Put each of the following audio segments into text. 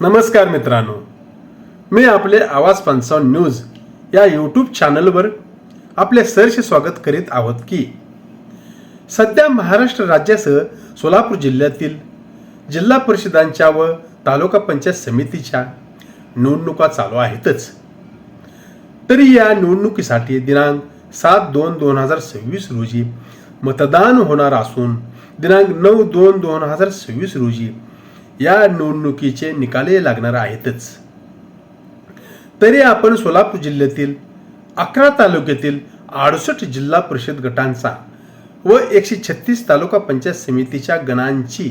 नमस्कार मित्रांनो. मी आपले आवाज पंचावन्न न्यूज या यूट्यूब चॅनलवर आपले सर्च स्वागत करीत आहोत की सध्या महाराष्ट्र राज्यासह सोलापूर जिल्ह्यातील जिल्हा परिषदांच्या व तालुका पंचायत समितीच्या निवडणुका चालू आहेतच. तरी या निवडणुकीसाठी दिनांक सात दोन दोन हजार सव्वीस रोजी मतदान होणार असून दिनांक नऊ दोन दोन हजार सव्वीस रोजी या निवडणुकीचे निकाले लागणार आहेतच. तरी आपण सोलापूर जिल्ह्यातील अकरा तालुक्यातील अडुसष्ट जिल्हा परिषद गटांचा व एकशे छत्तीस तालुका पंचायत समितीच्या गणांची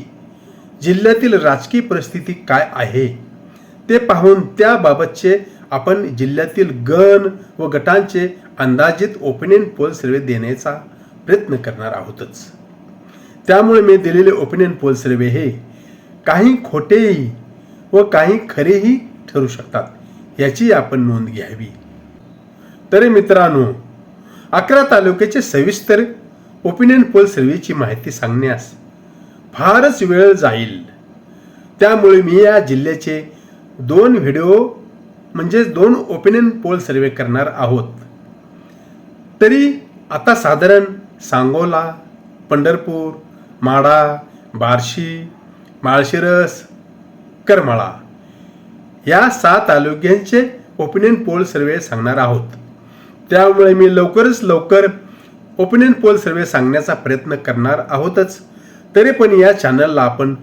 जिल्ह्यातील राजकीय परिस्थिती काय आहे ते पाहून त्याबाबतचे आपण जिल्ह्यातील गण व गटांचे अंदाजित ओपिनियन पोल सर्वे देण्याचा प्रयत्न करणार आहोतच. त्यामुळे मी दिलेले ओपिनियन पोल सर्वे हे काही खोटेही व काही खरेही ठरू शकतात. याची आपण नोंद घ्यावी. तरी मित्रांनो अकरा तालुक्याचे सविस्तर ओपिनियन पोल सर्वेची माहिती सांगण्यास फारच वेळ जाईल. त्यामुळे मी या जिल्ह्याचे दोन व्हिडिओ म्हणजेच दोन ओपिनियन पोल सर्वे करणार आहोत. तरी आता साधारण सांगोला पंढरपूर माडा बार्शी माळशिरस करमाळा या सात तालुक्यांचे ओपिनियन पोल सर्वे सांगणार आहोत. त्यामुळे मी लवकरच लवकर ओपिनियन पोल सर्वे सांगण्याचा प्रयत्न करणार आहोतच. तरी पण या चॅनलला आपण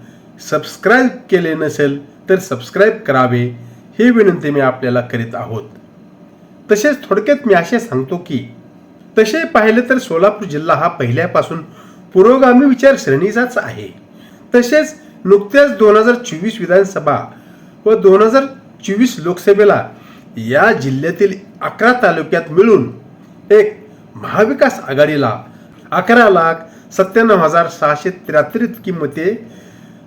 सबस्क्राईब केले नसेल तर सबस्क्राईब करावे ही विनंती मी आपल्याला करीत आहोत. तसेच थोडक्यात मी असे सांगतो की तसे पाहिले तर सोलापूर जिल्हा हा पहिल्यापासून पुरोगामी विचारसरणीचाच आहे. तसेच नुकत्याच दोन हजार चोवीस विधानसभा व दोन हजार चोवीस लोकसभेला या जिल्ह्यातील अकरा तालुक्यात मिळून एक महाविकास आघाडीला अकरा लाख सत्त्याण्णव हजार सहाशे त्र्याहत्तर इतकी मते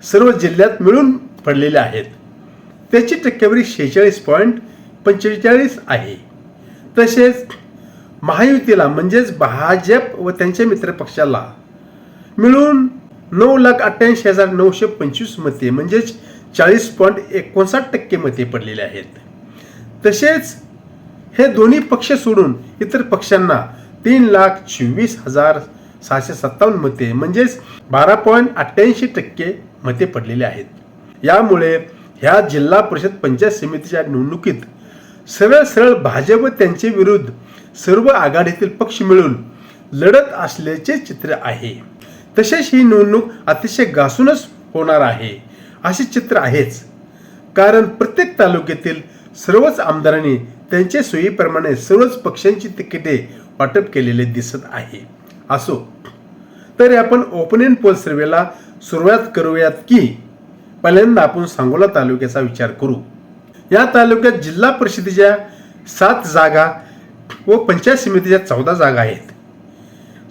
सर्व जिल्ह्यात मिळून पडलेले आहेत. त्याची टक्केवारी शेहेचाळीस पॉईंट पंचेचाळीस आहे. तसेच महायुतीला म्हणजेच भाजप व त्यांच्या मित्रपक्षाला मिळून नऊ लाख अठ्ठ्याऐंशी हजार नऊशे पंचवीस मते म्हणजेच चाळीस पॉईंट एकोणसाठ टक्के मते पडलेले आहेत. तसेच हे दोन्ही पक्ष सोडून इतर पक्षांना तीन लाख चोवीस हजार सहाशे सत्तावन्न मते म्हणजेच बारा पॉईंट अठ्ठ्याऐंशी टक्के मते पडलेले आहेत. यामुळे ह्या जिल्हा परिषद पंचायत समितीच्या निवडणुकीत सरळ सरळ भाजप व त्यांचे विरुद्ध सर्व आघाडीतील पक्ष मिळून लढत असल्याचे चित्र आहे. तसेच ही निवडणूक अतिशय घासूनच होणार आहे. असे चित्र आहेच. कारण प्रत्येक तालुक्यातील सर्वच आमदारांनी त्यांच्या सोयीप्रमाणे सर्वच पक्षांची तिकिटे वाटप केलेले दिसत आहे. असो तरी आपण ओपनिंग पोल सर्वेला सुरुवात करूयात की पहिल्यांदा आपण सांगोला तालुक्याचा विचार करू. या तालुक्यात जिल्हा परिषदेच्या सात जागा व पंचायत समितीच्या चौदा जागा आहेत.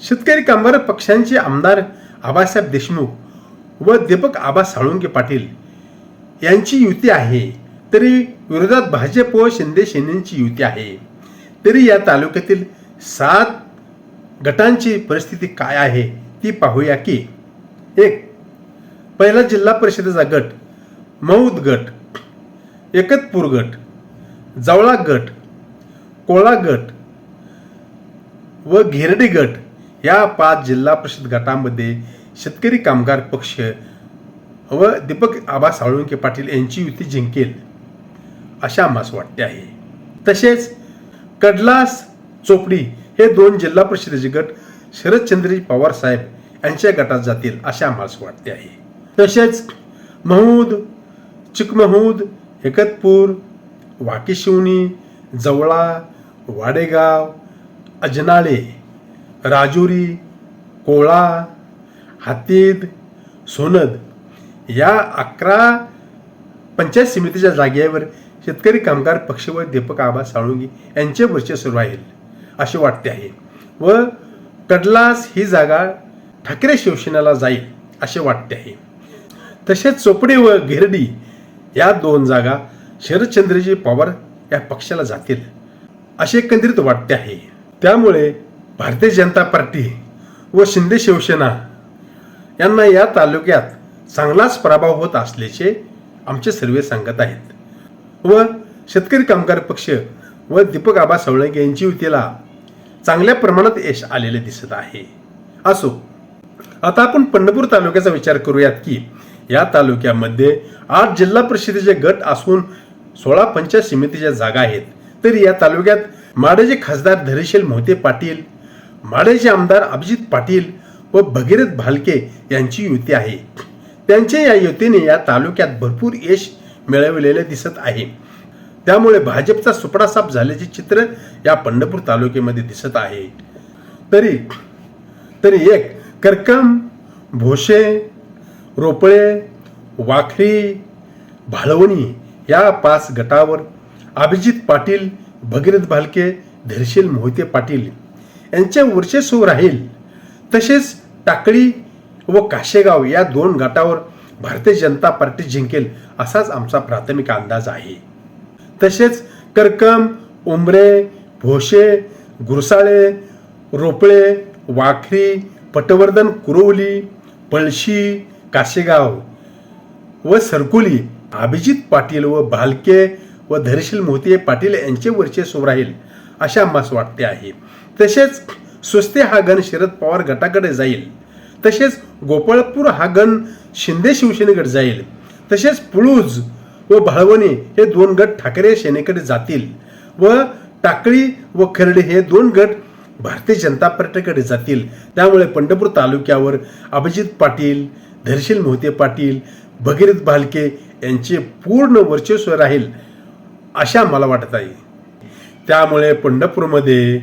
शेतकरी कामगार पक्षांचे आमदार आबासाहेब देशमुख व दीपक आबा साळुंके पाटील यांची युती आहे. तरी विरोधात भाजप व शिंदे सेनेची युती आहे. तरी या तालुक्यातील सात गटांची परिस्थिती काय आहे ती पाहूया की एक पहिला जिल्हा परिषदेचा गट मौद गट एकतपूर गट जवळा गट कोळा गट व घेरडी गट या पाच जिल्हा परिषद गटामध्ये शेतकरी कामगार पक्ष व दीपक आबा साळुंके पाटील यांची युती जिंकेल अशा आम्हास वाटते आहे. तसेच कडलास चोपडी हे दोन जिल्हा परिषदेचे गट शरदचंद्रजी पवार साहेब यांच्या गटात जातील अशा आम्हास वाटते आहे. तसेच महूद चिकमहूद एकतपूर वाकीशिवनी जवळा वाडेगाव अजनाळे राजुरी कोळा हातीद सोनद या अकरा पंचायत समितीच्या जागेवर शेतकरी कामगार पक्ष व दीपक आबा साळुंगी यांचे वर्चस्व राहील असे वाटते आहे. व कडलास ही जागा ठाकरे शिवसेनेला जाईल असे वाटते आहे. तसेच चोपडे व घेरडी या दोन जागा शरदचंद्रजी पवार या पक्षाला जातील असे एकंदरीत वाटते आहे. त्यामुळे भारतीय जनता पार्टी व शिंदे शिवसेना यांना या तालुक्यात चांगलाच प्रभाव होत असल्याचे आमचे सर्वे सांगत आहेत. व शेतकरी कामगार पक्ष व दीपक आबा सावळगे यांची युतीला चांगल्या प्रमाणात यश आलेले दिसत आहे. असो आता आपण पंढरपूर तालुक्याचा विचार करूयात की या तालुक्यामध्ये आठ जिल्हा परिषदेचे गट असून सोळा पंचायत समितीच्या जागा आहेत. तरी या तालुक्यात माडेचे खासदार धरीशील मोहिते पाटील माडेचे आमदार अभिजित पाटील व भगीरथ भालके यांची युती आहे. त्यांच्या या युतीने या तालुक्यात भरपूर यश मिळवलेले दिसत आहे. त्यामुळे भाजपचा सुपडा साफ झाल्याचे चित्र या पंढरपूर तालुक्यामध्ये दिसत आहे. तरी तरी एक करकम भोसे रोपळे वाखरी भाळवणी या पाच गटावर अभिजित पाटील भगीरथ भालके धर्शील मोहिते पाटील यांचे वर्चस्व राहील. तसेच टाकळी व काशेगाव या दोन गटावर भारतीय जनता पार्टी जिंकेल असाच आमचा प्राथमिक अंदाज आहे. तसेच करकम उंबरे भोसे गुरसाळे रोपळे वाखरी पटवर्धन कुरवली पळशी काशेगाव व सरकुली अभिजित पाटील व भालके व धरशील मोहिते पाटील यांचे वर्चस्व राहील अशा आम्हास वाटते आहे. तसेच स्वस्ते हा गण शरद पवार गटाकडे जाईल. तसेच गोपाळपूर हा गण शिंदे शिवसेनेकडे जाईल. तसेच पुळूज व भाळवणे हे दोन गट ठाकरे सेनेकडे जातील व टाकळी व खर्डे हे दोन गट भारतीय जनता पार्टीकडे जातील. त्यामुळे पंढरपूर तालुक्यावर अभिजित पाटील धरशील मोहिते पाटील भगीरथ भालके यांचे पूर्ण वर्चस्व राहील अशा मला वाटत आहे. त्यामुळे पंढरपूरमध्ये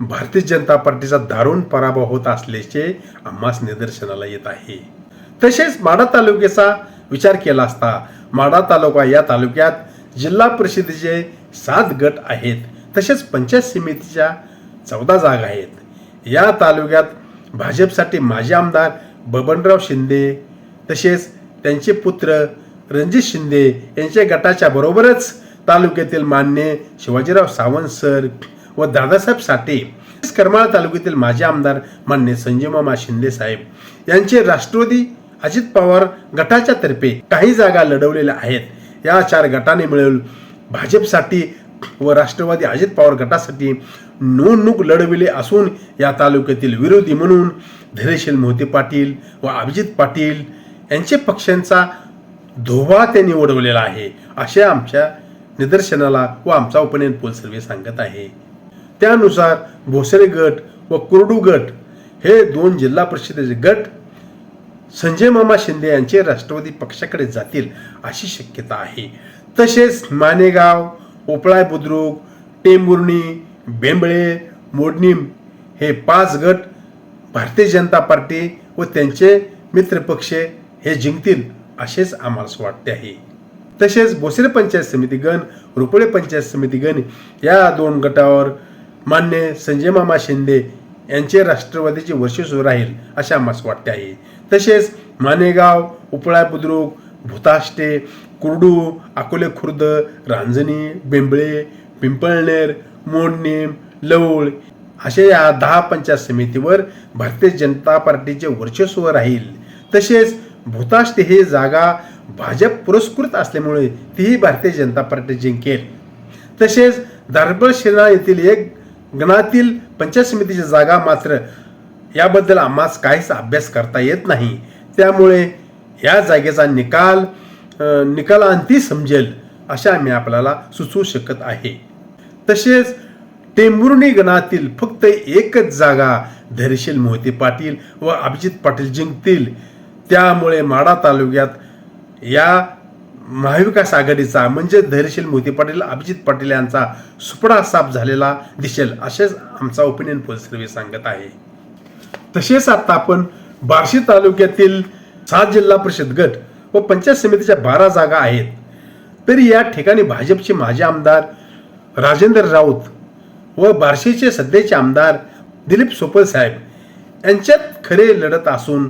भारतीय जनता पार्टीचा दारुण पराभव होत असल्याचे आम्हास निदर्शनाला येत आहे. तसेच माडा तालुक्याचा विचार केला असता माडा तालुका या तालुक्यात जिल्हा परिषदेचे सात गट आहेत. तसेच पंचायत समितीच्या चौदा जागा आहेत. या तालुक्यात भाजपसाठी माजी आमदार बबनराव शिंदे तसेच त्यांचे पुत्र रणजित शिंदे यांच्या गटाच्या बरोबरच तालुक्यातील मान्य शिवाजीराव सावंत सर व दादासाहेब साठे करमाळा तालुक्यातील माजी आमदार मान्य संजयमामा शिंदे साहेब यांचे राष्ट्रवादी अजित पवार गटाच्या तर्फे काही जागा लढवलेल्या आहेत. या चार गटाने मिळून भाजपसाठी व राष्ट्रवादी अजित पवार गटासाठी निवडणूक लढविले असून या तालुक्यातील विरोधी म्हणून धैर्यशील मोहिते पाटील व अभिजित पाटील यांचे पक्षांचा धोबा त्यांनी उडवलेला आहे. असे आमच्या निदर्शनाला व आमचा ओपिनियन पोल सर्वे सांगत आहे. त्यानुसार भोसरे गट व कुरडू गट हे दोन जिल्हा परिषदेचे गट संजय मामा शिंदे यांचे राष्ट्रवादी पक्षाकडे जातील अशी शक्यता आहे. तसेच मानेगाव उपळाय बुद्रुक टेंबुर्णी बेंबळे मोडणीम हे पाच गट भारतीय जनता पार्टी व त्यांचे मित्रपक्ष हे जिंकतील असेच आम्हाला वाटते आहे. तसेच भोसरे पंचायत समिती गण रुपळे पंचायत समिती गण या दोन गटावर मान्य संजय मामा शिंदे यांचे राष्ट्रवादीचे वर्चस्व राहील असे आम्हाला वाटते आहे. तसेच मानेगाव उपळा बुद्रुक भूताष्टे कुर्डू अकोले खुर्द रांजणी बेंबळे पिंपळनेर मोडनेम लवळ असे या दहा पंचायत समितीवर भारतीय जनता पार्टीचे वर्चस्व राहील. तसेच भूताष्टे ही जागा भाजप पुरस्कृत असल्यामुळे तीही भारतीय जनता पार्टी जिंकेल. तसेच दारबळ शिरा येथील एक गणातील पंचायत समितीची जागा मात्र याबद्दल आम्हास काहीच अभ्यास करता येत नाही. त्यामुळे या जागेचा निकाल निकालांती समजेल अशा आम्ही आपल्याला सुचवू शकत आहे. तसेच टेंबुर्णी गणातील फक्त एकच जागा धैर्यशील मोहिते पाटील व अभिजित पाटील जिंकतील. त्यामुळे माडा तालुक्यात या महाविकास आघाडीचा म्हणजे धैर्यशील मोती पाटील अभिजित पाटील यांचा सुपडा साफ झालेला दिसेल असेच आमचा ओपिनियन पोल सर्वे सांगत आहे. तसेच आता आपण बार्शी तालुक्यातील सात जिल्हा परिषद गट व पंचायत समितीच्या बारा जागा आहेत. तरी या ठिकाणी भाजपचे माजी आमदार राजेंद्र राऊत व बार्शीचे सध्याचे आमदार दिलीप सोपल साहेब यांच्यात खरे लढत असून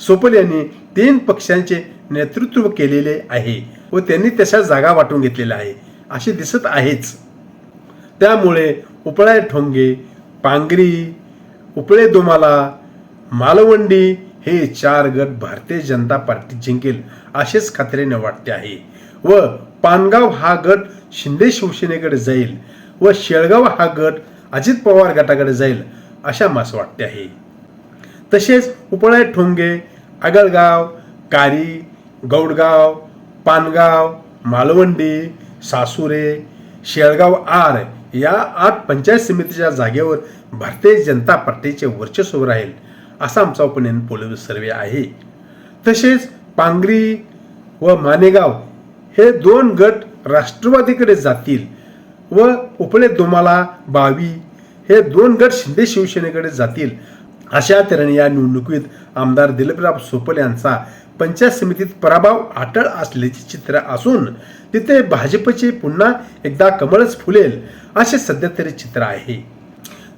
सोपल यांनी तीन पक्षांचे नेतृत्व केलेले आहे व त्यांनी तशा जागा वाटून घेतलेल्या आहे. असे दिसत आहेच. त्यामुळे उपळाय ठोंगे पांगरी उपळे दोमाला मालवंडी हे चार गट भारतीय जनता पार्टी जिंकेल असेच खात्रीने वाटते आहे. व पानगाव हा गट शिंदे शिवसेनेकडे जाईल व शेळगाव हा गट अजित पवार गटाकडे जाईल अशा मास वाटते आहे. तसेच उपळा ठोंगे आगळगाव कारी गौडगाव पानगाव मालवंडी सासुरे शेळगाव आर या आठ पंचायत समितीच्या जागेवर भारतीय जनता पार्टीचे वर्चस्व राहील असा आमचा ओपिनियन पोलीस सर्वे आहे. तसेच पांगरी व मानेगाव हे दोन गट राष्ट्रवादीकडे जातील व उपले दोमाला बावी हे दोन गट शिंदे शिवसेनेकडे जातील अशा तऱ्हेने या निवडणुकीत आमदार दिलीपराव सोपल यांचा पंचायत समितीत पराभव अटळ असल्याचे चित्र असून तिथे भाजपचे पुन्हा एकदा कमळच फुलेल असे सध्या तरी चित्र आहे.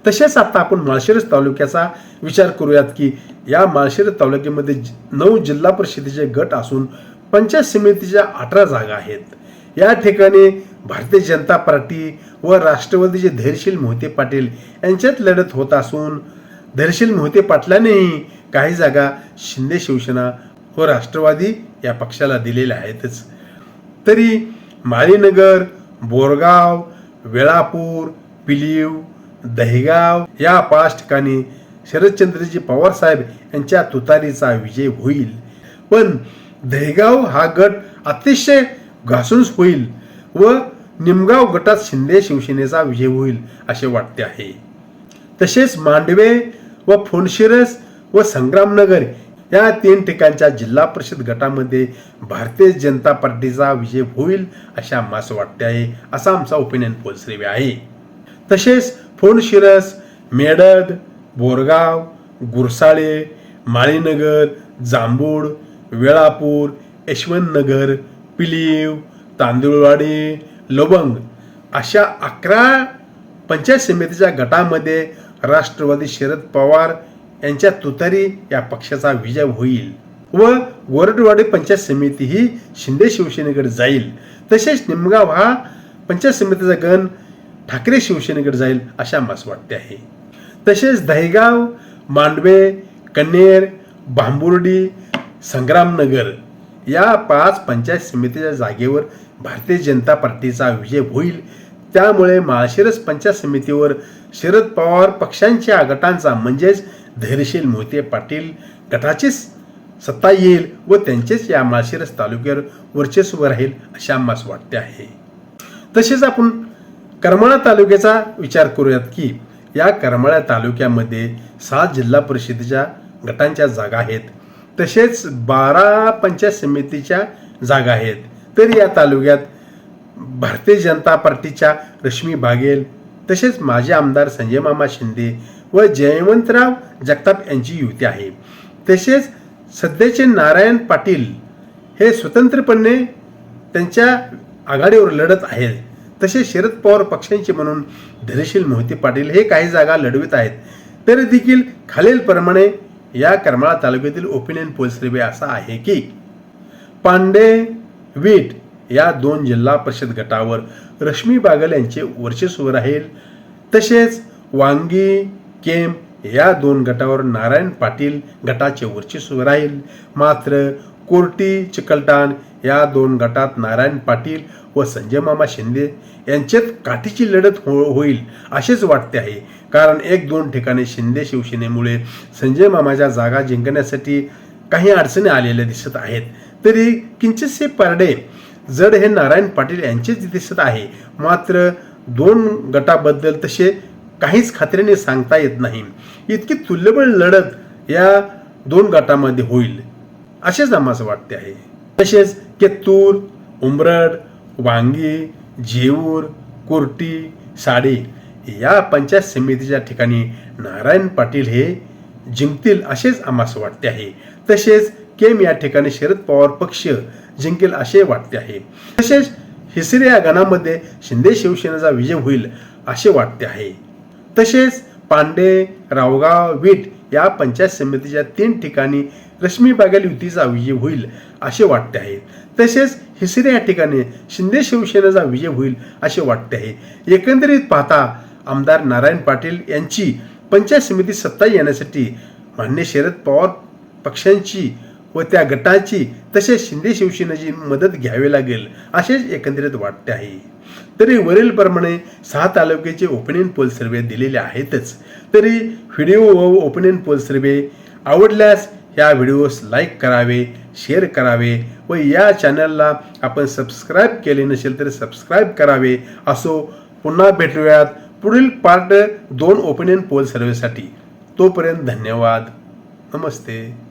तसेच आता आपण माळशिरस तालुक्याचा विचार करूयात की या माळशिरस तालुक्यामध्ये नऊ जिल्हा परिषदेचे गट असून पंचायत समितीच्या अठरा जागा आहेत. या ठिकाणी भारतीय जनता पार्टी व राष्ट्रवादीचे धैर्यशील मोहिते पाटील यांच्यात लढत होत असून धैर्यशील मोहिते पाटलांनीही काही जागा शिंदे शिवसेना व राष्ट्रवादी या पक्षाला दिलेल्या आहेतच. तरी माळीनगर बोरगाव वेळापूर पिलीव दहिगाव या पाच ठिकाणी शरदचंद्रजी पवार साहेब यांच्या तुतारीचा विजय होईल. पण दहिगाव हा गट अतिशय घासून होईल व निमगाव गटात शिंदे शिवसेनेचा विजय होईल असे वाटते आहे. तसेच मांडवे व फोनशिरस व संग्रामनगर या तीन ठिकाणच्या जिल्हा परिषद गटामध्ये भारतीय जनता पार्टीचा विजय होईल अशा मास वाटते आहे असा आमचा ओपिनियन पोलश्रेवी आहे. तसेच फोनशिरस मेडद बोरगाव गुरसाळे माळीनगर जांभूळ वेळापूर यशवंतनगर पिलीव तांदूळवाडी लवंग अशा अकरा पंचायत समितीच्या गटामध्ये राष्ट्रवादी शरद पवार यांच्या तुतारी या पक्षाचा विजय होईल व गोरडवाडी पंचायत समिती ही शिंदे शिवसेनेकडे जाईल. तसेच निमगाव हा पंचायत समितीचा गण ठाकरे शिवसेनेकडे जाईल अशा मास वाटते आहे. तसेच दहेगाव मांडवे कन्नेर बांबुर्डी संग्रामनगर या पाच पंचायत समितीच्या जागेवर भारतीय जनता पार्टीचा विजय होईल त्यामुळे माळशिरस पंचायत समितीवर शरद पवार पक्षांच्या गटांचा म्हणजेच धैर्यशील मोहिते पाटील गटाचीच सत्ता येईल व त्यांचेच या माळशिरस तालुक्यावर वर्चस्व राहील अशा आम्हास वाटते आहे. तसेच आपण करमाळा तालुक्याचा विचार करूयात की या करमाळा तालुक्यामध्ये सात जिल्हा परिषदेच्या गटांच्या जागा आहेत. तसेच बारा पंचायत समितीच्या जागा आहेत. तर या तालुक्यात भारतीय जनता पार्टीच्या रश्मी बागेल तसेच माजी आमदार संजय मामा शिंदे व जयवंतराव जगताप यांची युती आहे. तसेच सध्याचे नारायण पाटील हे स्वतंत्रपणे त्यांच्या आघाडीवर लढत आहेत. तसेच शरद पवार पक्षांचे म्हणून धैर्यशील मोहिते पाटील हे काही जागा लढवित आहेत. तरी देखील खालीलप्रमाणे या करमाळा तालुक्यातील ओपिनियन पोलसरेबे असा आहे की पांडे वीट या दोन जिल्हा परिषद गटावर रश्मी बागल यांचे वर्चस्व राहील. तसेच वांगी केम या दोन गटावर नारायण पाटील गटाचे वर्चस्व राहील. मात्र कोर्टी चिकलटान या दोन गटात नारायण पाटील व संजय मामा शिंदे यांच्यात काठीची लढत हो होईल असेच वाटते आहे. कारण एक दोन ठिकाणी शिंदे शिवसेनेमुळे संजय मामाच्या जागा जिंकण्यासाठी काही अडचणी आलेल्या दिसत आहेत. तरी किंचितसे पारडे जड हे नारायण पाटील यांचेच दिसत आहे. मात्र दोन गटाबद्दल तसे काहीच खात्रीने सांगता येत नाही. इतकी तुल्यबळ लढत या दोन गटामध्ये होईल असेच आम्हाला वाटते आहे. तसेच केत्तूर उंबरड वांगी जेऊर कोर्टी साडे या पंचायत समितीच्या ठिकाणी नारायण पाटील हे जिंकतील असेच आम्हाला वाटते आहे. तसेच केम या ठिकाणी शरद पवार पक्ष जिंकेल असे वाटते आहे. तसेच हिसरे या गणामध्ये शिंदे शिवसेनेचा विजय होईल असे वाटते आहे. तसेच पांडे रावगाव वीट या पंचायत समितीच्या तीन ठिकाणी रश्मी बागेल युतीचा विजय होईल असे वाटते आहे. तसेच हिसरे या ठिकाणी शिंदे शिवसेनेचा विजय होईल असे वाटते आहे. एकंदरीत पाहता आमदार नारायण पाटील यांची पंचायत समिती सत्ता येण्यासाठी मान्य शरद पवार पक्षांची व त्या गटाची तसेच शिंदे शिवसेनेची मदत घ्यावी लागेल असेच एकंदरीत वाटते आहे. तरी वरील प्रमाणे सहा तालुक्याचे ओपिनियन पोल सर्वे दिलेले आहेतच. तरी व्हिडिओ व ओपिनियन पोल सर्वे आवडल्यास या व्हिडिओस लाईक करावे शेअर करावे व या चॅनलला आपण सबस्क्राईब केले नसेल तर सबस्क्राईब करावे. असो पुन्हा भेटूयात पुढील पार्ट दोन ओपिनियन पोल सर्वेसाठी तोपर्यंत धन्यवाद. नमस्ते.